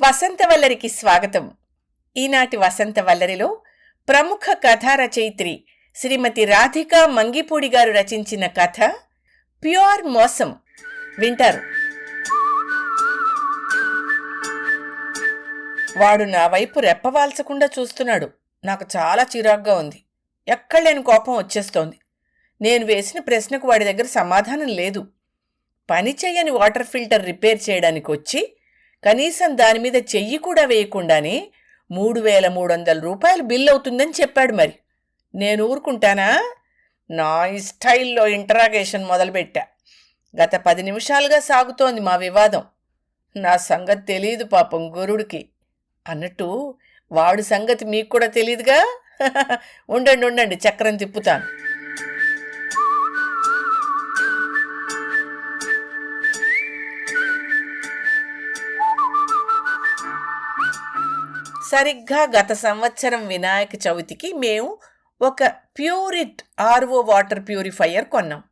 వసంతవల్లరికి స్వాగతం. ఈనాటి వసంతవల్లరిలో ప్రముఖ కథా రచయిత్రి శ్రీమతి రాధికా మంగిపూడి గారు రచించిన కథ ప్యూర్ మోసం. వింటారు. వాడు నా వైపు రెప్పవాల్చకుండా చూస్తున్నాడు. నాకు చాలా చిరాగ్గా ఉంది. ఎక్కడ లేని కోపం వచ్చేస్తోంది. నేను వేసిన ప్రశ్నకు వాడి దగ్గర సమాధానం లేదు. పని వాటర్ ఫిల్టర్ రిపేర్ చేయడానికి వచ్చి కనీసం దాని మీద చెయ్యి కూడా వేయకుండానే మూడు వేల మూడు వందల రూపాయలు బిల్ అవుతుందని చెప్పాడు మరి. నేను ఊరుకుంటానా? నా ఈ స్టైల్లో ఇంటరాగేషన్ మొదలుపెట్టా. గత పది నిమిషాలుగా సాగుతోంది మా వివాదం. నా సంగతి తెలియదు పాపం గురుడికి. అన్నట్టు వాడు సంగతి మీకు కూడా తెలియదుగా ఉండండి ఉండండి చక్రం తిప్పుతాను. సరిగ్గా గత సంవత్సరం వినాయక చవితికి మేము ఒక ప్యూరిట్ ఆర్ఓ వాటర్ ప్యూరిఫైయర్ కొన్నాం.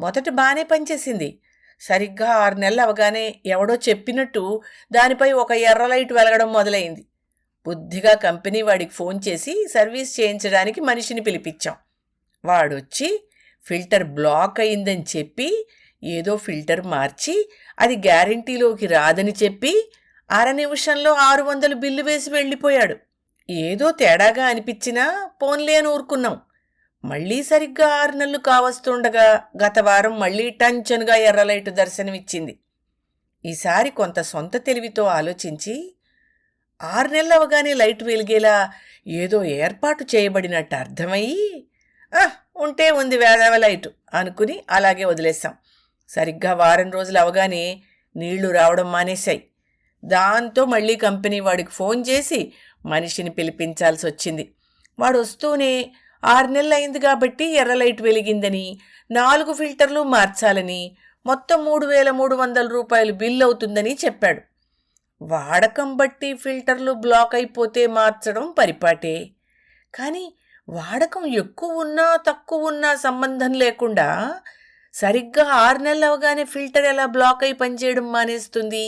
మొదట బాగానే పనిచేసింది. సరిగ్గా ఆరు నెలలు అవగానే ఎవడో చెప్పినట్టు దానిపై ఒక ఎర్ర లైట్ వెలగడం మొదలైంది. బుద్ధిగా కంపెనీ వాడికి ఫోన్ చేసి సర్వీస్ చేయించడానికి మనిషిని పిలిపించాం. వాడొచ్చి ఫిల్టర్ బ్లాక్ అయిందని చెప్పి ఏదో ఫిల్టర్ మార్చి అది గ్యారంటీలోకి రాదని చెప్పి అర నిమిషంలో ఆరు వందలు బిల్లు వేసి వెళ్ళిపోయాడు. ఏదో తేడాగా అనిపించినా పోన్లే అని ఊరుకున్నాం. మళ్ళీ సరిగ్గా ఆరు నెలలు కావస్తుండగా గత వారం మళ్ళీ టంచనుగా ఎర్రలైటు దర్శనమిచ్చింది. ఈసారి కొంత సొంత తెలివితో ఆలోచించి ఆరు నెలలు అవగానే లైట్ వెలిగేలా ఏదో ఏర్పాటు చేయబడినట్టు అర్థమయ్యి "ఆహ్, ఉంటే ఉంది వేదవ లైటు అనుకుని అలాగే వదిలేశాం. సరిగ్గా వారం రోజులు అవగానే నీళ్ళు రావడం మానేశాయి. దాంతో మళ్ళీ కంపెనీ వాడికి ఫోన్ చేసి మనిషిని పిలిపించాల్సి వచ్చింది. వాడు వస్తూనే ఆరు నెలలు అయింది కాబట్టి ఎర్ర లైట్ వెలిగిందని నాలుగు ఫిల్టర్లు మార్చాలని మొత్తం మూడు వేల మూడు వందల రూపాయలు బిల్ అవుతుందని చెప్పాడు. వాడకం బట్టి ఫిల్టర్లు బ్లాక్ అయిపోతే మార్చడం పరిపాటే. కానీ వాడకం ఎక్కువ ఉన్నా తక్కువ ఉన్నా సంబంధం లేకుండా సరిగ్గా ఆరు నెలలు అవగానే ఫిల్టర్ ఎలా బ్లాక్ అయి పనిచేయడం మానేస్తుంది?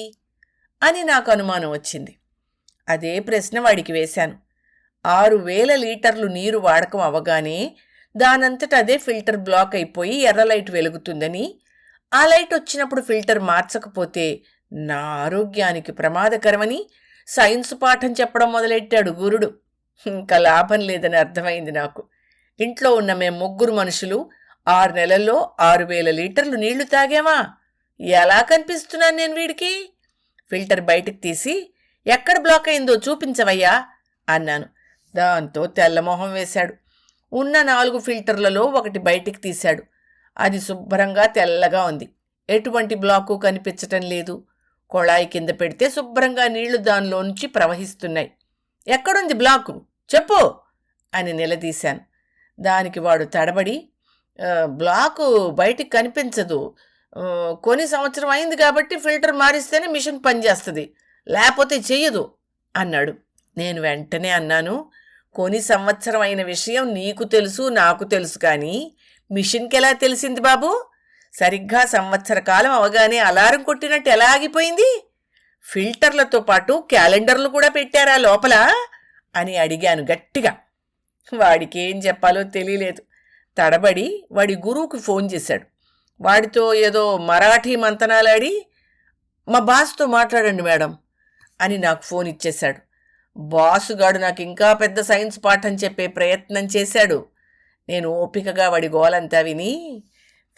అని నాకు అనుమానం వచ్చింది. అదే ప్రశ్న వాడికి వేశాను. ఆరు వేల లీటర్లు నీరు వాడకం అవగానే దానంతట అదే ఫిల్టర్ బ్లాక్ అయిపోయి ఎర్ర లైట్ వెలుగుతుందని ఆ లైట్ వచ్చినప్పుడు ఫిల్టర్ మార్చకపోతే నా ఆరోగ్యానికి ప్రమాదకరమని సైన్స్ పాఠం చెప్పడం మొదలెట్టాడు గురుడు. ఇంకా లాభం లేదని అర్థమైంది నాకు. ఇంట్లో ఉన్న మేము ముగ్గురు మనుషులు ఆరు నెలల్లో ఆరు వేల లీటర్లు నీళ్ళు తాగామా? ఎలా కనిపిస్తున్నాను నేను వీడికి? ఫిల్టర్ బయటికి తీసి ఎక్కడ బ్లాక్ అయిందో చూపించవయ్యా అన్నాను. దాంతో తెల్లమొహం వేశాడు. ఉన్న నాలుగు ఫిల్టర్లలో ఒకటి బయటికి తీశాడు. అది శుభ్రంగా తెల్లగా ఉంది. ఎటువంటి బ్లాకు కనిపించటం లేదు. కొళాయి కింద పెడితే శుభ్రంగా నీళ్ళు దానిలోంచి ప్రవహిస్తున్నాయి. ఎక్కడుంది బ్లాకు? చెప్పు అని నిలదీశాను. దానికి వాడు తడబడి బ్లాకు బయటికి కనిపించదు. కొని సంవత్సరం అయింది కాబట్టి ఫిల్టర్ మారిస్తేనే మిషన్ పనిచేస్తుంది. లేకపోతే చెయ్యదు అన్నాడు. నేను వెంటనే అన్నాను కొని సంవత్సరం అయిన విషయం నీకు తెలుసు నాకు తెలుసు కానీ మిషన్కి ఎలా తెలిసింది బాబు? సరిగ్గా సంవత్సర కాలం అవగానే అలారం కొట్టినట్టు ఎలా ఆగిపోయింది? ఫిల్టర్లతో పాటు క్యాలెండర్లు కూడా పెట్టారా లోపల? అని అడిగాను గట్టిగా. వాడికి ఏం చెప్పాలో తెలియలేదు. తడబడి వాడి గురువుకి ఫోన్ చేశాడు. వాడితో ఏదో మరాఠీ మంతనాలాడి మా బాస్తో మాట్లాడండి మేడం అని నాకు ఫోన్ ఇచ్చేశాడు. బాసుగాడు నాకు ఇంకా పెద్ద సైన్స్ పాఠం చెప్పే ప్రయత్నం చేశాడు. నేను ఓపికగా వాడి గోలంతా విని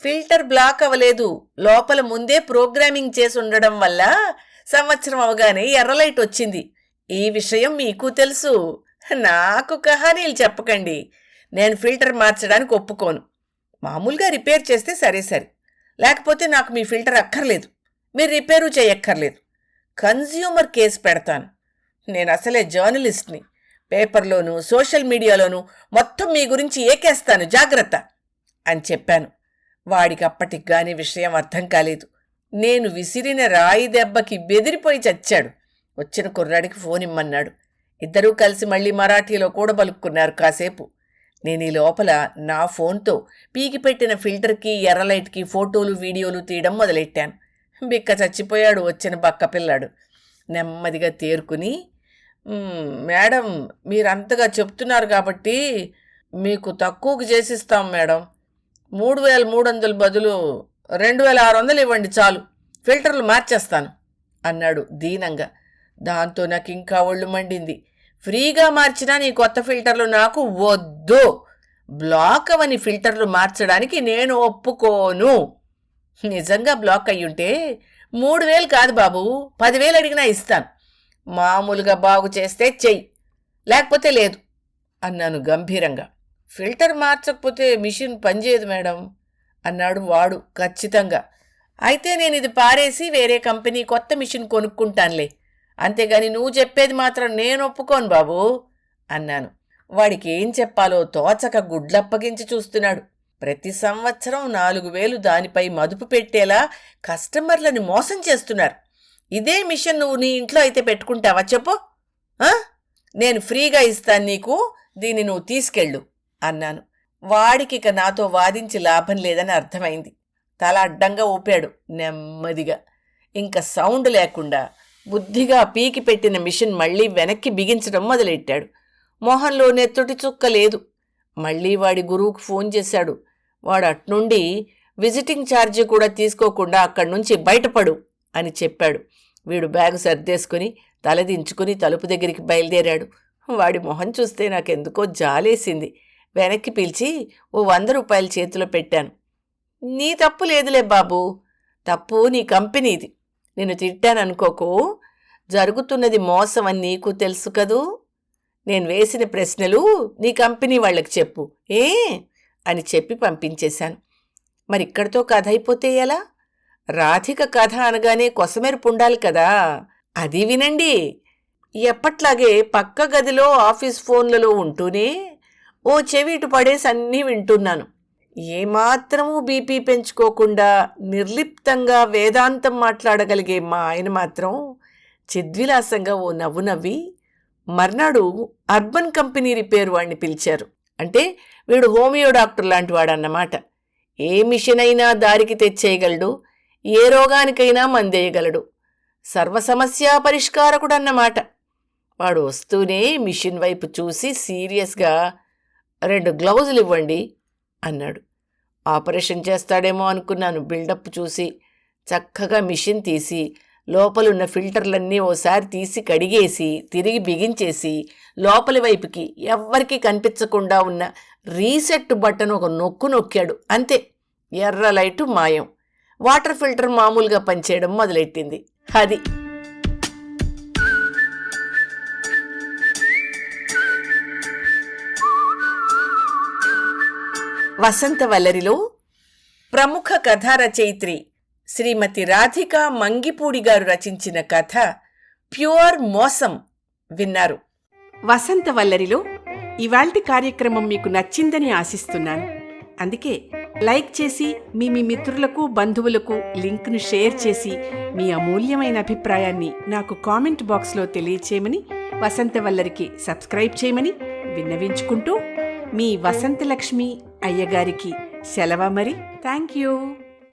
ఫిల్టర్ బ్లాక్ అవ్వలేదు. లోపల ముందే ప్రోగ్రామింగ్ చేసి ఉండడం వల్ల సంవత్సరం అవగానే ఎర్రలైట్ వచ్చింది. ఈ విషయం మీకు తెలుసు. నాకు కహానీలు చెప్పకండి. నేను ఫిల్టర్ మార్చడానికి ఒప్పుకోను. మామూలుగా రిపేర్ చేస్తే సరే సరే. లేకపోతే నాకు మీ ఫిల్టర్ అక్కర్లేదు. మీరు రిపేరు చేయక్కర్లేదు. కన్జ్యూమర్ కేసు పెడతాను. నేను అసలే జర్నలిస్ట్ని. పేపర్లోనూ సోషల్ మీడియాలోనూ మొత్తం మీ గురించి ఏకేస్తాను జాగ్రత్త! అని చెప్పాను. వాడికి అప్పటికి గాని విషయం అర్థం కాలేదు. నేను విసిరిన రాయి దెబ్బకి బెదిరిపోయి చచ్చాడు. వచ్చిన కుర్రాడికి ఫోన్ ఇమ్మన్నాడు. ఇద్దరూ కలిసి మళ్ళీ మరాఠీలో కూడబలుక్కున్నారు కాసేపు. నేను ఈ లోపల నా ఫోన్తో పీకి పెట్టిన ఫిల్టర్కి ఎర్రలైట్కి ఫోటోలు వీడియోలు తీయడం మొదలెట్టాను. బిక్క చచ్చిపోయాడు వచ్చిన బక్క పిల్లాడు. నెమ్మదిగా తేరుకుని మేడం మీరంతగా చెప్తున్నారు కాబట్టి మీకు తక్కువకు చేసిస్తాం మేడం. మూడు వేల మూడు వందల బదులు రెండు వేల ఆరు వందలు ఇవ్వండి చాలు. ఫిల్టర్లు మార్చేస్తాను. అన్నాడు దీనంగా. దాంతో నాకు ఇంకా ఒళ్ళు మండింది. ఫ్రీగా మార్చినా నీ కొత్త ఫిల్టర్లు నాకు వద్దు. బ్లాక్ అవని ఫిల్టర్లు మార్చడానికి నేను ఒప్పుకోను. నిజంగా బ్లాక్ అయ్యుంటే మూడు వేలు కాదు బాబు పదివేలు అడిగినా ఇస్తాను. మామూలుగా బాగు చేస్తే చెయ్యి లేకపోతే లేదు అన్నాను గంభీరంగా. ఫిల్టర్ మార్చకపోతే మిషన్ పనిచేయదు మేడం అన్నాడు వాడు ఖచ్చితంగా. అయితే నేను ఇది పారేసి వేరే కంపెనీ కొత్త మిషన్ కొనుక్కుంటానులే అంతేగాని నువ్వు చెప్పేది మాత్రం నేను ఒప్పుకోను బాబు అన్నాను. వాడికి ఏం చెప్పాలో తోచక గుడ్లప్పగించి చూస్తున్నాడు. ప్రతి సంవత్సరం నాలుగు వేలు దానిపై మదుపు పెట్టేలా కస్టమర్లని మోసం చేస్తున్నారు. ఇదే మిషన్ నువ్వు నీ ఇంట్లో అయితే పెట్టుకుంటావా చెప్పు? నేను ఫ్రీగా ఇస్తాను నీకు దీన్ని నువ్వు తీసుకెళ్ళు అన్నాను. వాడికి ఇక నాతో వాదించి లాభం లేదని అర్థమైంది. తల అడ్డంగా ఊపాడు నెమ్మదిగా. ఇంకా సౌండ్ లేకుండా బుద్ధిగా పీకి పెట్టిన మిషన్ మళ్ళీ వెనక్కి బిగించడం మొదలెట్టాడు. మొహంలో నెత్తుటి చుక్క లేదు. మళ్ళీ వాడి గురువుకు ఫోన్ చేశాడు. వాడు అట్నుండి విజిటింగ్ ఛార్జీ కూడా తీసుకోకుండా అక్కడి నుంచి బయటపడు అని చెప్పాడు. వీడు బ్యాగు సర్దేసుకుని తలదించుకుని తలుపు దగ్గరికి బయలుదేరాడు. వాడి మొహం చూస్తే నాకెందుకో జాలేసింది. వెనక్కి పిలిచి ఓ వంద రూపాయలు చేతిలో పెట్టాను. నీ తప్పు లేదులే బాబు. తప్పు నీ కంపెనీది. నిన్ను తిట్టాననుకోకు. జరుగుతున్నది మోసం అని నీకు తెలుసు కదూ? నేను వేసిన ప్రశ్నలు నీ కంపెనీ వాళ్ళకి చెప్పు ఏ? అని చెప్పి పంపించేశాను. మరి ఇక్కడితో కథ అయిపోతే ఎలా? రాధిక కథ అనగానే కొసమెరుపు ఉండాలి కదా? అది వినండి. ఎప్పట్లాగే పక్క గదిలో ఆఫీస్ ఫోన్లలో ఉంటూనే ఓ చెవి ఇటు పడేసి అన్నీ వింటున్నాను. ఏమాత్రమూ బీపీ పెంచుకోకుండా నిర్లిప్తంగా వేదాంతం మాట్లాడగలిగే మా ఆయన మాత్రం చిద్విలాసంగా ఓ నవ్వు నవ్వి మర్నాడు అర్బన్ కంపెనీ రిపేర్ వాడిని పిలిచారు. అంటే వీడు హోమియో డాక్టర్ లాంటి వాడన్నమాట ఏ మిషన్ అయినా దారికి తెచ్చేయగలడు ఏ రోగానికైనా మందేయగలడు. సర్వసమస్యా పరిష్కారకుడన్నమాట. వాడు వస్తూనే మిషన్ వైపు చూసి సీరియస్గా రెండు గ్లౌజులు ఇవ్వండి అన్నాడు. ఆపరేషన్ చేస్తాడేమో అనుకున్నాను. బిల్డప్ చూసి చక్కగా మిషన్ తీసి లోపలున్న ఫిల్టర్లన్నీ ఓసారి తీసి కడిగేసి తిరిగి బిగించేసి లోపలి వైపుకి ఎవ్వరికీ కనిపించకుండా ఉన్న రీసెట్ బటన్ ఒక నొక్కు నొక్కాడు. అంతే ఎర్ర లైటు మాయం. వాటర్ ఫిల్టర్ మామూలుగా పనిచేయడం మొదలెట్టింది. అది వసంత వల్లరిలో ప్రముఖ కథా రచయిత్రి శ్రీమతి రాధిక మంగిపూడి గారు రచించిన కథ ప్యూర్ మోసం విన్నారు. వసంత వల్లరిలో ఇవాల్టి కార్యక్రమం మీకు నచ్చిందని ఆశిస్తున్నాను. అందుకే లైక్ చేసి మీ మీ మిత్రులకు బంధువులకు లింక్ను షేర్ చేసి మీ అమూల్యమైన అభిప్రాయాన్ని నాకు కామెంట్ బాక్స్లో తెలియచేయమని వసంత వల్లరికి సబ్స్క్రైబ్ చేయమని విన్నవించుకుంటూ మీ వసంతలక్ష్మి అయ్యగారికి సెలవ మరి? Thank you